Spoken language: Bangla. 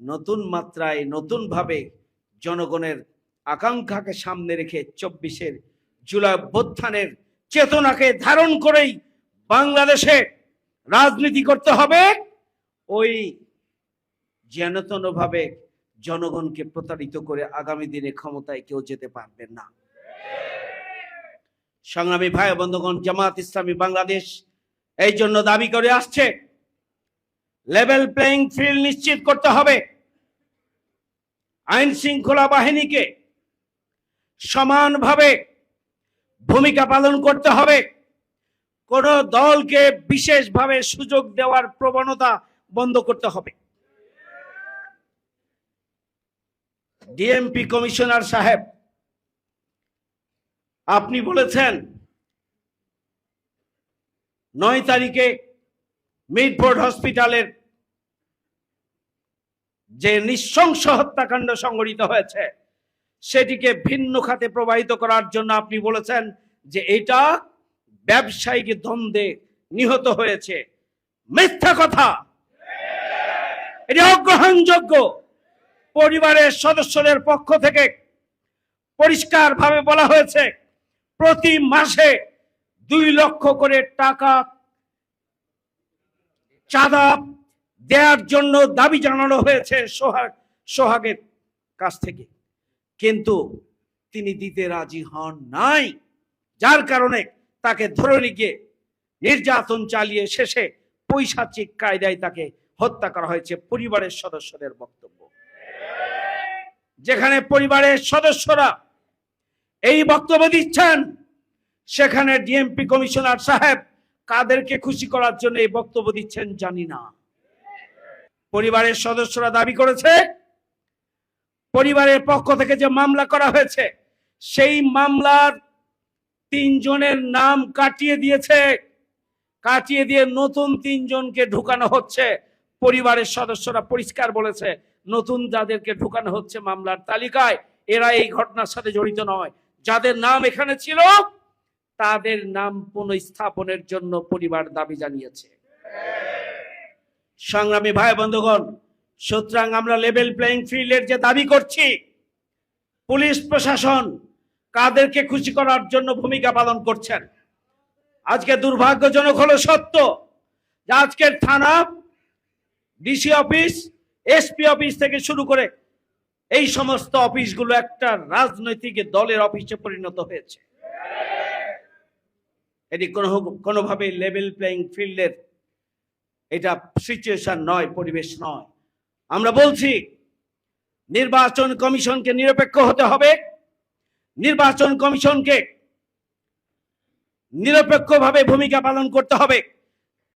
নতুন মাত্রায়, নতুনভাবে জনগণের আকাঙ্ক্ষাকে সামনে রেখে চব্বিশের জুলাই অভ্যুত্থানের চেতনাকে ধারণ করেই বাংলাদেশে রাজনীতি করতে হবে। ওই যেনতনভাবে জনগণকে প্রতারিত করে আগামী দিনে ক্ষমতায় কেউ যেতে পারবেন না। সংগ্রামী ভাই বন্ধুগণ, জামাত ইসলামী বাংলাদেশ এই জন্য দাবি করে আসছে। লেভেল প্লেইং ফিল্ড নিশ্চিত করতে হবে। আইন শৃঙ্খলা বাহিনীকে সমানভাবে ভূমিকা পালন করতে হবে। কোন দলকে বিশেষভাবে সুযোগ দেওয়ার প্রবণতা বন্ধ করতে হবে। ডিএমপি কমিশনার সাহেব, আপনি বলেছেন নয় তারিখে মিডফোর্ড হসপিটালের যে নৃশংস হত্যাকাণ্ড সংঘটিত হয়েছে, সেটিকে ভিন্ন খাতে প্রবাহিত করার জন্য আপনি বলেছেন যে এটা ব্যবসায়িক দ্বন্দ্বে নিহত হয়েছে। মিথ্যা কথা! এটি অগ্রহণযোগ্য। পরিবারের সদস্যদের পক্ষ থেকে পরিষ্কারভাবে বলা হয়েছে, প্রতি মাসে দুই লক্ষ করে টাকা চাঁদা দেওয়ার জন্য দাবি জানানো হয়েছে সোহাগ সোহাগের কাছ থেকে। কিন্তু তিনি দিতে রাজি হন নাই। যার কারণে তাকে ধরে নিয়ে নির্যাতন চালিয়ে শেষে পৈশাচিক কায়দায় তাকে হত্যা করা হয়েছে পরিবারের সদস্যদের বক্তব্য। যেখানে পরিবারের সদস্যরা এই বক্তব্য দিচ্ছেন, সেখানে ডিএমপি কমিশনার সাহেব কাদেরকে খুশি করার জন্য এই বক্তব্য দিচ্ছেন জানি না। পরিবারের সদস্যরা দাবি করেছে, পরিবারের পক্ষ থেকে যে মামলা করা হয়েছে, সেই মামলার তিনজনের নাম কাটিয়ে দিয়েছে, কাটিয়ে দিয়ে নতুন তিনজনকে ঢুকানো হচ্ছে। পরিবারের সদস্যরা পরিষ্কার বলেছে, নতুন যাদেরকে ঢুকানো হচ্ছে মামলার তালিকায়, এরা এই ঘটনার সাথে জড়িত নয়। যাদের নাম এখানে ছিল, তাদের নাম পুনঃস্থাপনের জন্য পরিবার দাবি জানিয়েছে। সংগ্রামী ভাই বন্ধুগণ, সুতরাং আমরা লেভেল প্লেইং ফিল্ডের যে দাবি করছি, পুলিশ প্রশাসন কাদেরকে খুশি করার জন্য ভূমিকা পালন করছেন। আজকে দুর্ভাগ্যজনক হলো সত্য যে আজকের থানা ডিসি অফিস এসপি অফিস থেকে শুরু করে এই সমস্ত অফিসগুলো একটা রাজনৈতিক দলের অফিসে পরিণত হয়েছে। এটি কোনো কোনোভাবে লেভেল প্লেইং ফিল্ডের এটা সিচুয়েশন নয়, পরিবেশ নয়। আমরা বলছি, নির্বাচন কমিশনকে নিরপেক্ষ হতে হবে। নির্বাচন কমিশনকে নিরপেক্ষভাবে ভূমিকা পালন করতে হবে।